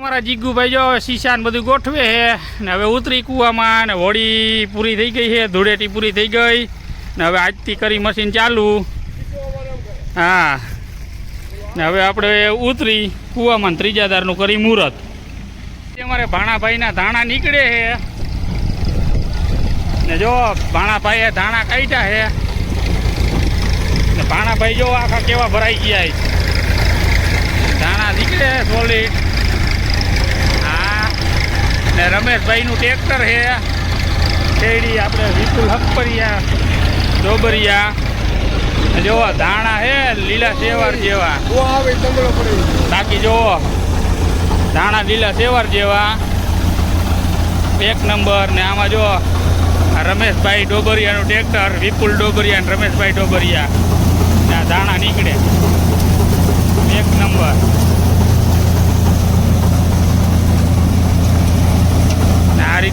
અમારા જીગુભાઈ જો શીશા બધું ગોઠવે છે ને હવે ઉતરી કૂવામાં ને હોળી પૂરી થઈ ગઈ છે, ધૂળેટી પૂરી થઈ ગઈ ને હવે આજથી કરી મશીન ચાલુ. હા. ને હવે આપણે ઉતરી કૂવામાં ત્રીજા દારનું કરી મુહૂર્ત. અમારે ભાણાભાઈના ધાણા નીકળે છે. ને જો ભાણાભાઈએ ધાણા કાઢ્યા છે. ને ભાણાભાઈ જો આખા કેવા ભરાઈ ગયા ધાણા નીકળે સોલિડ ને રમેશભાઈનું ટ્રેક્ટર છે. શેરડી આપણે વિપુલ હકપરિયા ડોબરિયા. જોવો, ધાણા છે, લીલા સેવાર જેવા. બાકી જોવો, ધાણા, લીલા સેવાર જેવા. એક નંબર ને આમાં જો રમેશભાઈ ડોબરિયાનું ટ્રેક્ટર, વિપુલ ડોબરિયા અને રમેશભાઈ ડોબરિયા. આ ધાણા નીકળે. એક નંબર.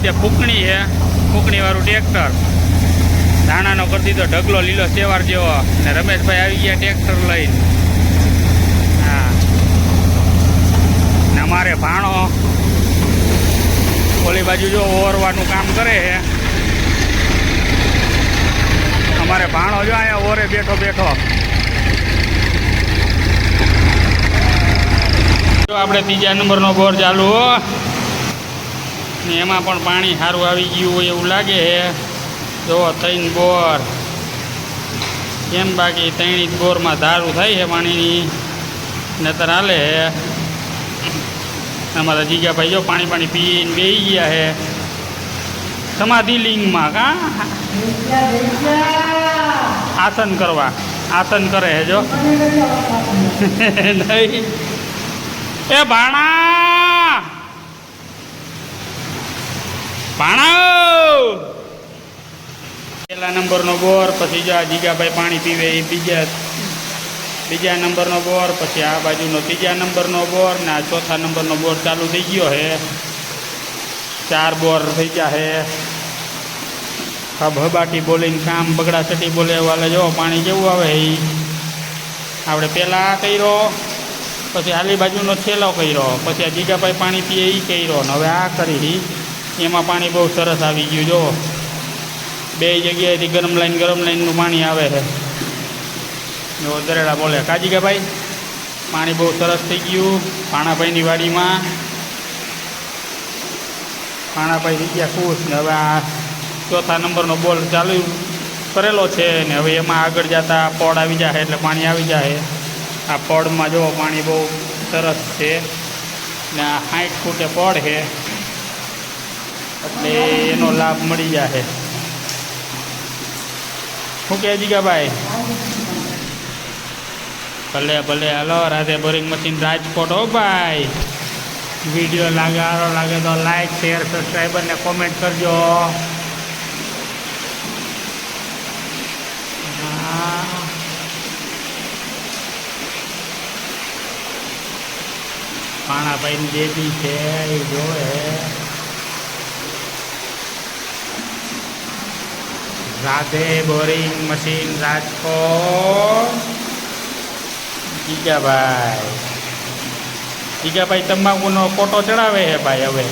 ને ફૂંકણી છે, ફૂંકણીવાળું ટ્રેક્ટર. ધાણાનો કરી દીધો, ઢગલો લીલો સેવાર જેવો. ને રમેશભાઈ આવી ગયા ટ્રેક્ટર લઈને. હા. ને અમારે ભાણો. ઓલી બાજુ જો ઓરવાનું કામ કરે છે. અમારે ભાણો જો અહીંયા ઓરે બેઠો બેઠો. જો આપણે ત્રીજા નંબરનો બોર ચાલુ. ને એમાં પણ પાણી સારું આવી ગયું હોય એવું લાગે છે. જો ત્રણ બોર. કેમ બાકી ત્રણી જ બોરમાં ધારું થાય છે પાણીની? નતર હાલે છે. અમારા જીગાભાઈ જો પાણી પાણી પીને બેસી ગયા છે. સમાધિ લિંગમાં કા? આસન કરવા. આસન કરે છે જો. નહીં. એ ભાણા! ભાણા પહેલા નંબરનો બોર પછી જો આ જીગાભાઈ પાણી પીવે એ બીજા બીજા નંબરનો બોર પછી આ બાજુનો ત્રીજા નંબરનો બોર ને આ ચોથા નંબરનો બોર ચાલુ થઈ ગયો છે ચાર બોર થઈ ગયા છે હબાટી બોલીને કામ બગડા સટી બોલે વાલે જો, પાણી જેવું આવે એ આપણે પહેલાં આ કર્યો, પછી આલી બાજુનો છેલ્લો કર્યો, પછી આ જીગાભાઈ પાણી પીએ એ કર્યો, ને હવે આ કરી એમાં પાણી બહુ સરસ આવી ગયું, જો. બે જગ્યાએથી ગરમ લાઈન, ગરમ લાઈનનું પાણી આવે છે. જો, દરેડા બોલે. કાજી કે ભાઈ પાણી બહુ સરસ થઈ ગયું. પાણાભાઈની વાડીમાં. પાણાભાઈ થઈ ગયા ખુશ ને હવે આ ચોથા નંબરનો બોલ ચાલુ કરેલો છે ને હવે એમાં આગળ જતા પડ આવી જાય એટલે પાણી આવી જાય આ પડમાં જો પાણી બહુ સરસ છે ને આ સાઠ ફૂટે પડ છે. એટલે એનો લાભ મળી જશે શું કહે જીગાભાઈ ભલે ભલે, hello, Radhe boring machine Rajkot. હો ભાઈ, વીડિયો લાગે સારો લાગે તો લાઈક શેર સબસ્ક્રાઈબર ને કોમેન્ટ કરજો. હા. પાણાભાઈની જે બી છે, એ જોવે. રાધે બોરિંગ મશીન રાજકોટ જીગાભાઈ જીગાભાઈ તમાકુનો કોટો ચડાવે છે ભાઈ હવે.